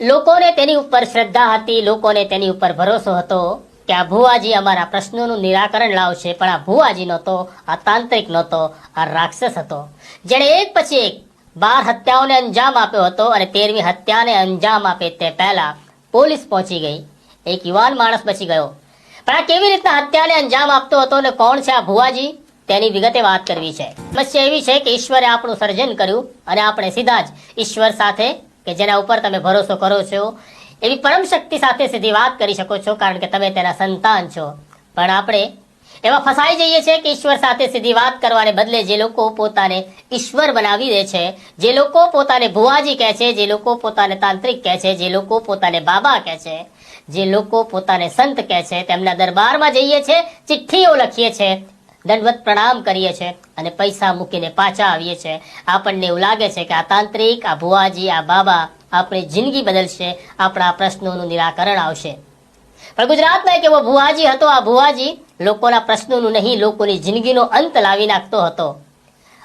લોકોને તેની ઉપર શ્રદ્ધા હતી, લોકોને તેની ઉપર ભરોસો હતો કે આ ભુવાજી અમારા પ્રશ્નોનું નિરાકરણ લાવશે, પણ આ ભુવાજી નહોતો, આ તાંત્રિક નહોતો, આ રાક્ષસ હતો. જેણે એક પછી એક બાર હત્યાઓને અંજામ આપ્યો હતો અને તેરમી હત્યાને અંજામ આપે તે પહેલા પોલીસ પહોંચી ગઈ. એક યુવાન માણસ બચી ગયો. પણ આ કેવી રીતના હત્યાને અંજામ આપતો હતો અને કોણ છે આ ભુવાજી? તેની વિગતે વાત કરવી છે. સમસ્યા એવી છે કે ઈશ્વરે આપણું સર્જન કર્યું અને આપણે સીધા જ ઈશ્વર સાથે કે જેના ઉપર તમે ભરોસો કરો છો, એવી પરમ શક્તિ સાથે સીધી વાત કરી શકો છો, કારણ કે તમે તેના સંતાન છો. પણ આપણે એવા ફસાઈ જઈએ છીએ કે ઈશ્વર સાથે સીધી વાત કરવાને બદલે જે લોકો પોતાને ઈશ્વર બનાવી દે છે, જે લોકો પોતાને ભુવાજી કહે છે, જે લોકો પોતાને તાંત્રિક કહે છે, જે લોકો પોતાને બાબા કહે છે, જે લોકો પોતાને સંત કહે છે, તેમના દરબારમાં જઈએ છે, ચિઠ્ઠીઓ લખીએ છે દંડવત પ્રણામ કરીએ છીએ અને પૈસા મૂકીને પાછા આવીએ છીએ આપણને એવું લાગે છે કે આ તાંત્રિક, આ ભુવાજી, આ બાબા આપણી જિંદગી બદલશે, આપણા પ્રશ્નોનું નિરાકરણ આવશે. પણ ગુજરાતના એક એવો ભુવાજી હતો, આ ભુવાજી લોકોના પ્રશ્નોનું નહીં, લોકોની જિંદગીનો અંત લાવી નાખતો હતો.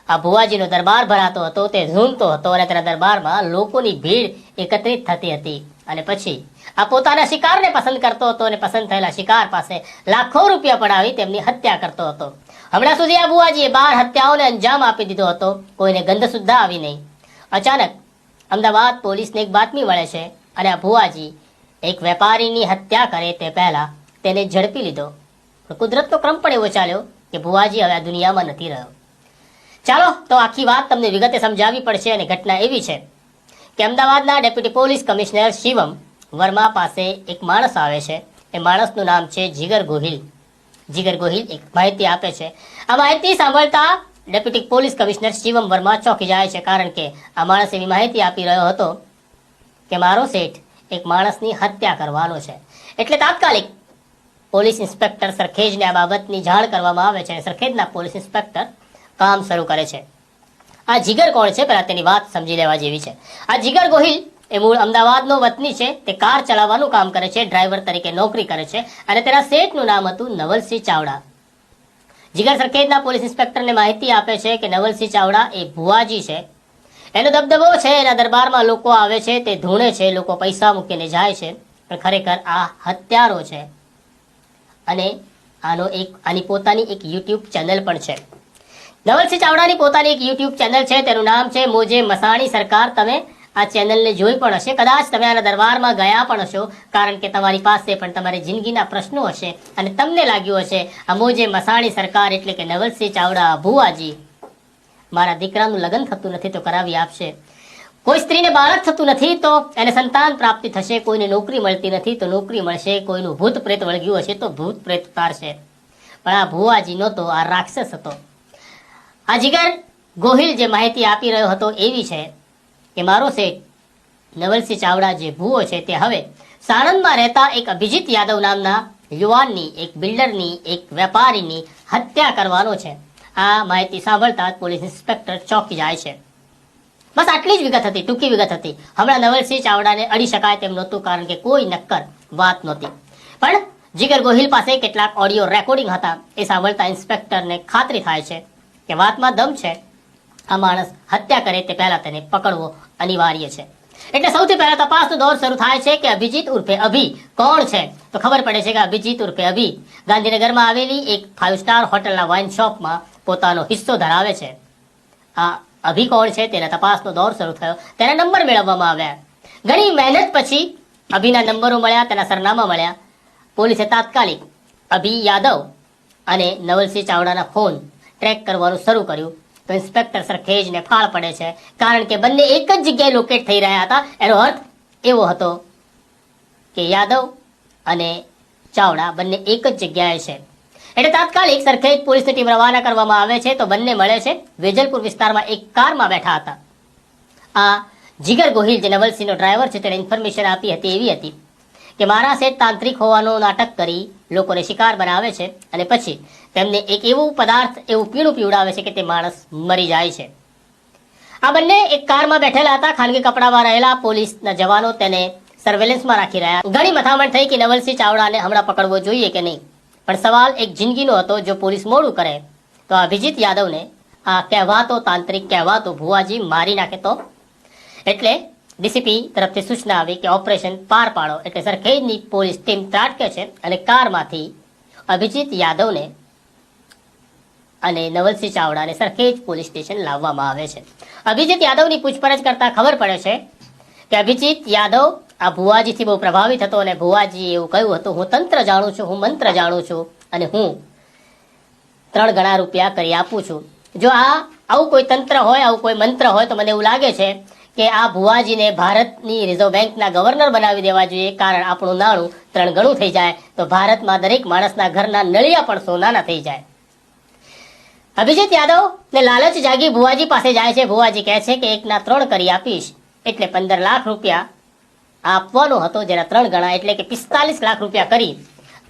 આ ભુવાજીનો દરબાર ભરાતો હતો, તે ઝૂમતો હતો અને તેના દરબારમાં લોકોની ભીડ એકત્રિત થતી હતી. અને પછી આ પોતાના શિકારને પસંદ કરતો હતો અને પસંદ થયેલા શિકાર પાસે લાખો રૂપિયા પડાવી તેમની હત્યા કરતો હતો. હમણાં સુધી આ ભુવાજીએ બાર હત્યાઓને અંજામ આપી દીધો હતો. કોઈને ગંધ સુદ્ધા આવી નહીં. અચાનક અમદાવાદ પોલીસને એક બાતમી મળે છે અને આ ભુવાજી એક વેપારીની હત્યા કરે તે પહેલા તેને ઝડપી લીધો. કુદરતનો ક્રમ પણ એવો ચાલ્યો કે ભુવાજી હવે આ દુનિયામાં નથી રહ્યો. ચાલો, તો આખી વાત તમને વિગતે સમજાવવી પડશે અને ઘટના એવી છે કે અમદાવાદના deputy police commissioner Shivam Verma પાસે એક માણસ આવે છે. એ માણસનું નામ છે જીગર ગોહિલ. જીગર ગોહિલ એક માહિતી આપે છે. આ માહિતી સાંભળતા deputy police commissioner Shivam Verma ચોંકી જાય છે કારણ કે આ માણસ એવી માહિતી આપી રહ્યો હતો કે મારો શેઠ એક માણસની હત્યા કરવાનો છે. એટલે તાત્કાલિક પોલીસ ઇન્સ્પેક્ટર સરખેજને આ બાબતની જાણ કરવામાં આવે છે અને સરખેજના પોલીસ ઇન્સ્પેક્ટર કામ શરૂ કરે છે. આ જીગર કોણ છે? પહેલાં તેની વાત સમજી લેવા જેવી છે. આ જીગર ગોહિલ એ મૂળ અમદાવાદનો વતની છે. તે કાર ચલાવવાનું કામ કરે છે. ડ્રાઈવર તરીકે નોકરી કરે છે. અને તેના શેઠનું નામ હતું નવલસિંહ ચાવડા. જીગર સરખેજના પોલીસ ઇન્સ્પેક્ટરને માહિતી આપે છે કે નવલસિંહ ચાવડા એ ભુવાજી છે. એનો દબદબો છે, એના દરબારમાં લોકો આવે છે, તે ધૂણે છે, લોકો પૈસા મૂકીને જાય છે. પણ ખરેખર આ હત્યારો છે. અને આનો એક, આની પોતાની એક યુટ્યુબ ચેનલ પણ છે. નવલસિંહ ચાવડાની પોતાની એક યુટ્યુબ ચેનલ છે. તેનું નામ છે મોજે મસાણી સરકાર. તમે આ ચેનલને જોઈ પણ હશે. કદાચ તમે આના દરબારમાં ગયા પણ હશો, કારણ કે તમારી પાસે પણ તમારી જિંદગીના પ્રશ્નો હશે અને તમને લાગ્યું હશે, અમો જે મસાણી સરકાર એટલે કે નવલસિંહ ચાવડા ભુવાજી, મારા દીકરાનું લગ્ન થતું નથી તો કરાવી આપશે. કોઈ સ્ત્રીને બાળક થતું નથી તો એને સંતાન પ્રાપ્તિ થશે, કોઈને નોકરી મળતી નથી તો નોકરી મળશે, કોઈનું ભૂત પ્રેત વળગ્યું હશે તો ભૂત પ્રેત ઉતારશે. પણ આ ભુવાજી નહોતો, આ રાક્ષસ હતો. આ જીગર ગોહિલ જે માહિતી આપી રહ્યો હતો એવી છે કે મારો શેઠ નવલસિંહ ચાવડા જે ભૂવો છે તે હવે સાણંદમાં રહેતા એક અભિજીત યાદવ નામના યુવાનની, એક બિલ્ડરની, એક વેપારીની હત્યા કરવાનો છે. આ માહિતી સાંભળતા પોલીસ ઇન્સ્પેક્ટર ચોંકી જાય છે. બસ આટલી જ વિગત હતી, ટૂંકી વિગત હતી. હમણાં નવલસિંહ ચાવડાને અડી શકાય તેમ નહોતું, કારણ કે કોઈ નક્કર વાત નહોતી. પણ જીગર ગોહિલ પાસે કેટલાક ઓડિયો રેકોર્ડિંગ હતા. એ સાંભળતા ઇન્સ્પેક્ટરને ખાતરી થાય છે કે વાતમાં દમ છે. આ માણસ હત્યા કરે તે પહેલા તેને પકડવો અનિવાર્ય છે. એટલે સૌથી પહેલા તપાસનો દોર શરૂ થાય છે કે અભિજીત ઉર્ફે અભી કોણ છે? તો ખબર પડે છે કે અભિજીત ઉર્ફે અભી ગાંધીનગરમાં આવેલી એક ફાઇવ સ્ટાર હોટલના વાઇન શોપમાં પોતાનો હિસ્સો ધરાવે છે. આ અભી કોણ છે તેના તપાસનો દોર શરૂ થયો. તેના નંબર મેળવવામાં આવ્યા. ઘણી મહેનત પછી અભીના નંબરો મળ્યા, તેના સરનામા મળ્યા. પોલીસે તાત્કાલિક અભી યાદવ અને નવલસિંહ ચાવડાના ફોન ટ્રેક કરવાનું શરૂ કર્યું. તો ઇન્સ્પેક્ટર સરખેજને ફાળ પડે છે. કારણ કે બંને એક જ જગ્યાએ લોકેટ થઈ રહ્યા હતા. એનો અર્થ એવો હતો કે યાદવ અને ચાવડા બંને એક જ જગ્યાએ છે. એટલે તાત્કાલિક સરખેજ પોલીસની ટીમ રવાના કરવામાં આવે છે. તો બંને મળે છે. વેજલપુર વિસ્તારમાં એક કારમાં બેઠા હતા. આ જીગર ગોહિલ, જે નવલસિંહનો ડ્રાઈવર છે, તેણે ઇન્ફોર્મેશન આપી હતી, એવી હતી. કે મારા શેઠ તાંત્રિક હોવાનું નાટક કરી લોકોને શિકાર બનાવે છે અને પછી તેમને એક એવું પદાર્થ, એવું પીણું પીવડાવે છે કે તે માણસ મરી જાય છે. આ બંને એક કારમાં બેઠેલા હતા, ખાનગી કપડામાં રહેલા પોલીસના જવાનો તેને સર્વેલન્સમાં રાખી રહ્યા. ઘણી મથામણ થઈ કે નવલસિંહ ચાવડાને હમણાં પકડવો જોઈએ કે નહીં. પણ સવાલ એક જિંદગીનો હતો જો પોલીસ મોડું કરે તો આ અભિજીત યાદવને આ કહેવાતો તાંત્રિક, કહેવાતો ભુવાજી મારી નાખે તો? એટલે ડીસીપી તરફથી સૂચના આવી કે ઓપરેશન પાર પાડો એટલે સરખેજની પોલીસ ટીમ ત્રાટકે છે અને કારમાંથી અભિજીત યાદવને અને નવલસિંહ ચાવડાને સરખેજ પોલીસ સ્ટેશન લાવવામાં આવે છે. અભિજીત યાદવની પૂછપરછ કરતા ખબર પડે છે કે અભિજીત યાદવ આ ભુવાજીથી બહુ પ્રભાવિત હતો અને ભુવાજી એવું કહ્યું હતું, હું તંત્ર જાણું છું, હું મંત્ર જાણું છું અને હું ત્રણ ગણા રૂપિયા કરી આપું છું. જો આ, આવું કોઈ તંત્ર હોય, આવું કોઈ મંત્ર હોય તો મને એવું લાગે છે કે આ ભુવાજીને ભારતની રિઝર્વ બેંકના ગવર્નર બનાવી દેવા જોઈએ, કારણ આપણું નાણું ત્રણ ગણું થઈ જાય. તો ભારતમાં દરેક માણસના ઘરના નળિયા પણ સોનાના થઈ જાય. અભિજીત યાદવ ને લાલચ જાગી ભુવાજી પાસે જાય છે. ભુવાજી કહે છે કે એકના ત્રણ કરી આપીશ. એટલે પંદર લાખ રૂપિયા આપવાનો હતો, જેના ત્રણ ગણા એટલે કે પિસ્તાલીસ લાખ રૂપિયા કરી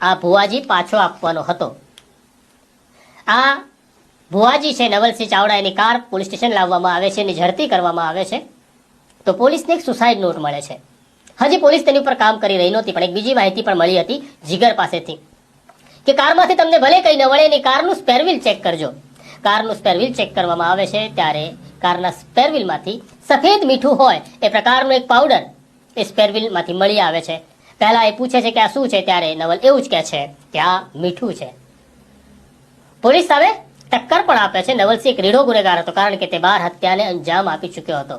આ ભુવાજી પાછો આપવાનો હતો. આ ભુવાજી છે, નવલસિંહ ચાવડા એની કાર પોલીસ સ્ટેશન લાવવામાં આવે છે, એની ઝડપી કરવામાં આવે છે. તો પોલીસને એક સુસાઇડ નોટ મળે છે. હજી, પોલીસ તેની ઉપર કામ કરી રહી નહોતી, પણ એક બીજી માહિતી પણ મળી હતી જીગર પાસેથી કે કારમાંથી તમને ભલે કંઈ ન મળે એની કારનું સ્પેરવિલ ચેક કરજો. કારનું સ્પેરવ્હીલ ચેક કરવામાં આવે છે ત્યારે કારના સ્પેરવિલમાંથી સફેદ મીઠું હોય એ પ્રકારનું એક પાવડર એ સ્પેરવ્હીલમાંથી મળી આવે છે. પહેલા એ પૂછે છે કે આ શું છે, ત્યારે નવલ એવું જ કહે છે કે આ મીઠું છે. પોલીસ સામે ટક્કર પણ આપે છે. નવલસિંહ એક રીઢો ગુનેગાર હતો, કારણ કે તે બાર હત્યાને અંજામ આપી ચૂક્યો હતો.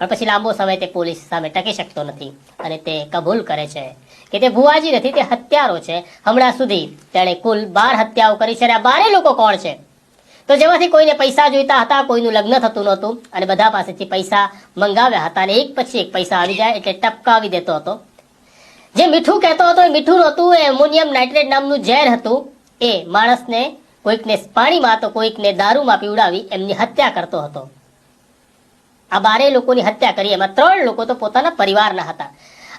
પણ પછી લાંબો સમય તે પોલીસ સામે ટકી શકતો નથી અને તે કબૂલ કરે છે કે તે ભુવાજી નથી, તે હત્યારો છે. હમણાં સુધી તેણે કુલ બાર હત્યાઓ કરી છે અને આ બારે લોકો કોણ છે? તો જેમાંથી કોઈને પૈસા જોઈતા હતા, કોઈનું લગ્ન થતું નહોતું અને બધા પાસેથી પૈસા મંગાવ્યા હતા અને એક પછી એક પૈસા આવી જાય એટલે ટપકાવી દેતો હતો. જે મીઠું કહેતો હતો એ મીઠું નહોતું, એ એમોનિયમ નાઇટ્રેટ નામનું ઝેર હતું. એ માણસને કોઈકને પાણીમાં તો કોઈકને દારૂમાં પીવડાવી એમની હત્યા કરતો હતો. આ બારે લોકોની હત્યા કરી. એમાં ત્રણ લોકો તો પોતાના પરિવારના હતા.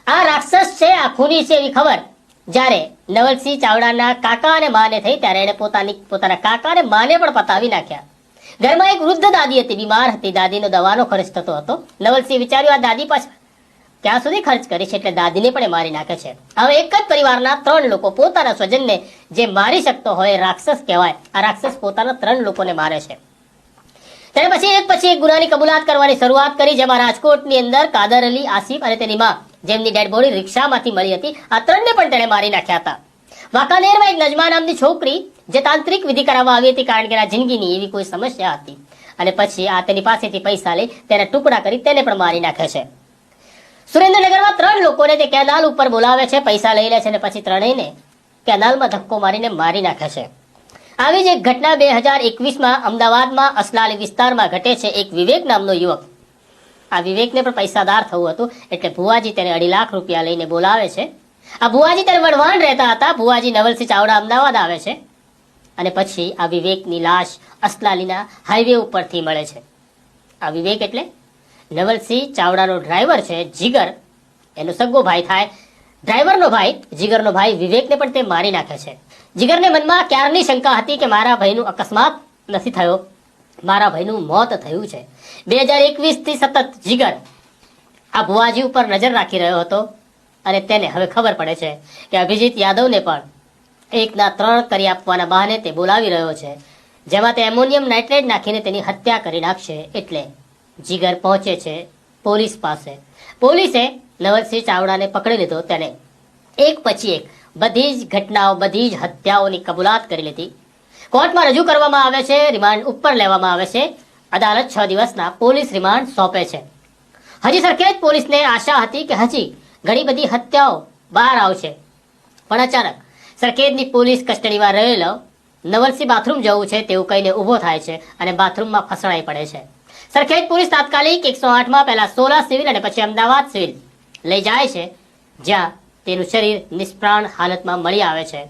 આ રાક્ષસ છે, આ ખૂની છે એવી ખબર? જ્યારે નવલસિંહ ચાવડાના કાકા અને માને થઈ, ત્યારે એણે પોતાની, પોતાના કાકા અને માને પણ પતાવી નાખ્યા. ઘરમાં એક વૃદ્ધ દાદી હતી, બીમાર હતી. દાદીનો દવાનો ખર્ચ થતો હતો. નવલસિંહ વિચાર્યું, આ દાદી પાછળ ક્યાં સુધી ખર્ચ કરી છે? એટલે દાદીને પણ મારી નાખે છે. હવે એક જ પરિવારના ત્રણ લોકો પોતાના સ્વજનને જે મારી શકતો હોય રાક્ષસ કહેવાય. આ રાક્ષસ પોતાના ત્રણ લોકોને મારે છે. ત્યારે પછી એક પછી એક ગુનાની કબૂલાત કરવાની શરૂઆત કરી, જેમાં રાજકોટની અંદર કાદર અલી, આસિફ અને તેની માં જેમની ડેડ બોડી રિક્ષામાંથી મળી હતી. આ ત્રણને પણ તેણે મારી નાખ્યા હતા. વાંકાનેરમાં એક નજમા નામની છોકરી, જે તાંત્રિક વિધિ કરાવવા આવી હતી, કારણ કે એના જિંદગીની એવી કોઈ સમસ્યા હતી. અને પછી આ તેની પાસેથી પૈસા લઈ તેને ટુકડા કરી તેને પણ મારી નાખે છે. સુરેન્દ્રનગરમાં ત્રણ લોકોને તે કેનાલ ઉપર બોલાવે છે, પૈસા લઈ લે છે અને પછી ત્રણેયને કેનાલમાં ધક્કો મારીને મારી નાખે છે. આવી જ એક ઘટના બે હજાર એકવીસમાં અમદાવાદમાં અસલાલી વિસ્તારમાં ઘટે છે એક વિવેક નામનો યુવક. આ વિવેકને પણ પૈસાદાર થવું હતું, એટલે ભુવાજી તેને અઢી લાખ રૂપિયા લઈને બોલાવે છે. આ ભુવાજી ત્યારે વડવાણ રહેતા હતા, ભુવાજી નવલસિંહ ચાવડા અમદાવાદ આવે છે. અને પછી આ વિવેકની લાશ અસલાલીના હાઈવે ઉપરથી મળે છે. આ વિવેક એટલે નવલસિંહ ચાવડાનો ડ્રાઈવર છે, જીગર. એનો સગો ભાઈ થાય. ડ્રાઈવરનો ભાઈ, જીગરનો ભાઈ વિવેકને પણ તે મારી નાખે છે. જીગરને મનમાં ક્યારની શંકા હતી કે મારા ભાઈનું અકસ્માત નથી થયો? મારા ભાઈનું મોત થયું છે. બે હજાર એકવીસથી સતત જીગર આ ભુવાજી ઉપર નજર રાખી રહ્યો હતો અને તેને હવે ખબર પડે છે કે અભિજીત યાદવને પણ એકના ત્રણ કરી આપવાના બહાને તે બોલાવી રહ્યો છે, જેમાં તે એમોનિયમ નાઇટ્રેટ નાખીને તેની હત્યા કરી નાખશે એટલે જીગર પહોંચે છે પોલીસ પાસે. પોલીસે નવલસિંહ ચાવડાને પકડી લીધો તેને. એક પછી એક બધી જ ઘટનાઓ, બધી જ હત્યાઓની કબૂલાત કરી લીધી. કોર્ટમાં રજૂ કરવામાં આવે છે, રિમાન્ડ ઉપર લેવામાં આવે છે. અદાલત છ દિવસના પોલીસ રિમાન્ડ સોંપે છે. હજી સરખેજ પોલીસને આશા હતી કે હજી ઘણી બધી હત્યાઓ બહાર આવશે. પણ અચાનક સરખેજની પોલીસ કસ્ટડીમાં રહેલો નવલસિંહ બાથરૂમ જવું છે તેવું કહીને ઊભો થાય છે અને બાથરૂમમાં ફસણાઈ પડે છે. સરખેજ પોલીસ તાત્કાલિક એકસો આઠમાં પહેલા સોલા સિવિલ અને પછી અમદાવાદ સિવિલ લઈ જાય છે, જ્યાં તેનું શરીર નિષ્પ્રાણ હાલતમાં મળી આવે છે.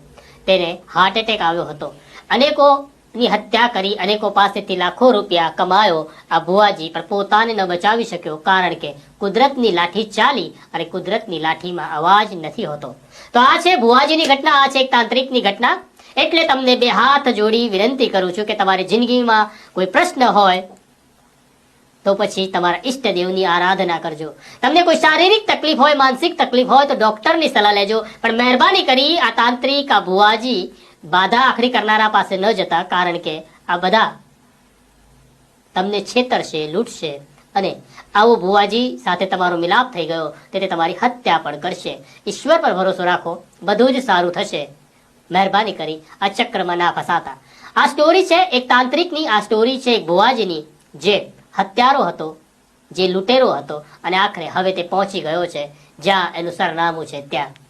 તેને હાર્ટ એટેક આવ્યો હતો. અનેકોની હત્યા કરી, અનેકો પાસેથી લાખો રૂપિયા કમાયો. આ ભુવાજી પણ પોતાને ન બચાવી શક્યો, કારણ કે કુદરતની લાઠી ચાલી અને કુદરતની લાઠીમાં અવાજ નથી હોતો. તો આ છે ભુવાજીની ઘટના, આ છે એક તાંત્રિકની ઘટના. એટલે તમને બે હાથ જોડી વિનંતી કરું છું કે તમારી જિંદગીમાં કોઈ પ્રશ્ન હોય તો પછી તમારા ઈષ્ટદેવની આરાધના કરજો. તમને કોઈ શારીરિક તકલીફ હોય, માનસિક તકલીફ હોય તો ડોક્ટરની સલાહ લેજો. પણ મહેરબાની કરી આ તાંત્રિક, આ ભુવાજી બાધા આખરી કરનારા પાસે ન જતા, કારણ કે આ બધા તમને છેતરશે, લૂંટશે અને આવો ભુવાજી સાથે તમારો મિલાપ થઈ ગયો, તેથી તમારી હત્યા પણ કરશે. ઈશ્વર પર ભરોસો રાખો, બધું જ સારું થશે. મહેરબાની કરી આ ચક્રમાં ના ફસાતા. આ સ્ટોરી છે એક તાંત્રિકની, આ સ્ટોરી છે એક ભુવાજીની. જે હત્યારો હતો, જે લૂંટેરો હતો, અને આખરે હવે તે પહોંચી ગયો છે, જ્યાં એનું સરનામું છે ત્યાં.